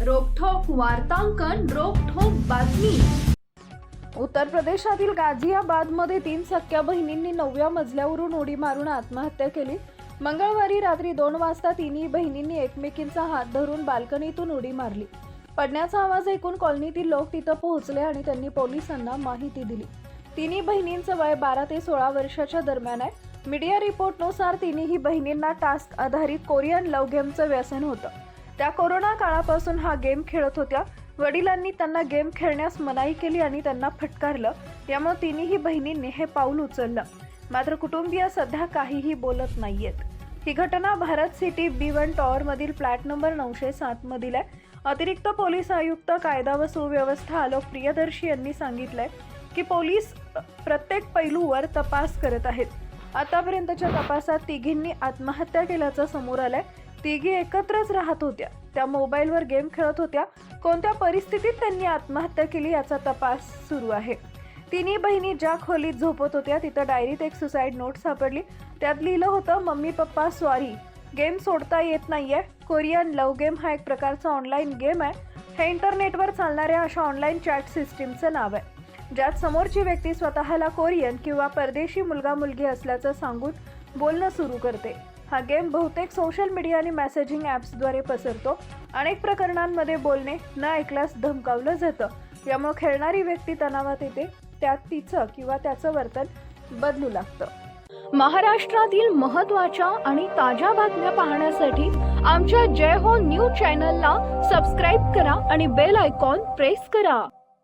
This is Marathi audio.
वार्तांकन रोखोक बातमी. उत्तर प्रदेशातील गाझियाबादमध्ये तीन सख्या बहिणींनी नवव्या मजल्यावरून उडी मारून आत्महत्या केली. मंगळवारी रात्री दोन वाजता तिन्ही बहिणींनी एकमेकींचा हात धरून बाल्कनीतून उडी मारली. पडण्याचा आवाज ऐकून कॉलनीतील लोक तिथं पोहोचले आणि त्यांनी पोलिसांना माहिती दिली. तिन्ही बहिणींचं वय बारा ते सोळा वर्षाच्या दरम्यान आहे. मीडिया रिपोर्टनुसार तिन्ही बहिणींना टास्क आधारित कोरियन लव गेमचं व्यसन होतं. त्या कोरोना काळापासून हा गेम खेळत होत्या. वडिलांनी त्यांना गेम खेळण्यास मनाई केली आणि त्यांना फटकारलं. त्यामुळे तिन्ही बहिणींनी हे पाऊल उचललं. मात्र कुटुंबीय सध्या काहीही बोलत नाहीयेत. ही घटना भारत सिटी बी वन टॉवरमधील फ्लॅट नंबर नऊशे सात मधील आहे. अतिरिक्त पोलीस आयुक्त कायदा व सुव्यवस्था आलोक प्रियदर्शी यांनी सांगितलंय की पोलीस प्रत्येक पैलूवर तपास करत आहेत. आतापर्यंतच्या तपासात तिघींनी आत्महत्या केल्याचं समोर आलंय. तिघी एकत्रच राहत होत्या. त्या मोबाईलवर गेम खेळत होत्या. कोणत्या परिस्थितीत त्यांनी आत्महत्या केली याचा तपास सुरू आहे. तिन्ही बहिणी ज्या खोलीत झोपत होत्या तिथं डायरीत एक सुसाईड नोट सापडली. त्यात लिहिलं होतं मम्मी पप्पा सॉरी. गेम सोडता येत नाहीये. कोरियन लव गेम हा एक प्रकारचा ऑनलाईन गेम आहे. हे इंटरनेटवर चालणाऱ्या अशा ऑनलाईन चॅट सिस्टीमचं नाव आहे. ज्यात समोरची व्यक्ती स्वतःला कोरियन किंवा परदेशी मुलगा मुलगी असल्याचं सांगून बोलणं सुरू करते. हा गेम बहुतेक सोशल मीडिया आणि मेसेजिंग ॲप्सद्वारे पसरतो. अनेक प्रकरणांमध्ये बोलणे न ऐकल्यास धमकावलं जातं. यामुळे खेळणारी व्यक्ती तणावात येते त्यात तिचं किंवा त्याचं वर्तन बदलू लागतं. महाराष्ट्रातील महत्त्वाच्या आणि ताज्या बातम्या पाहण्यासाठी आमच्या जय हो न्यूज चॅनलला सबस्क्राईब करा आणि बेल आयकॉन प्रेस करा.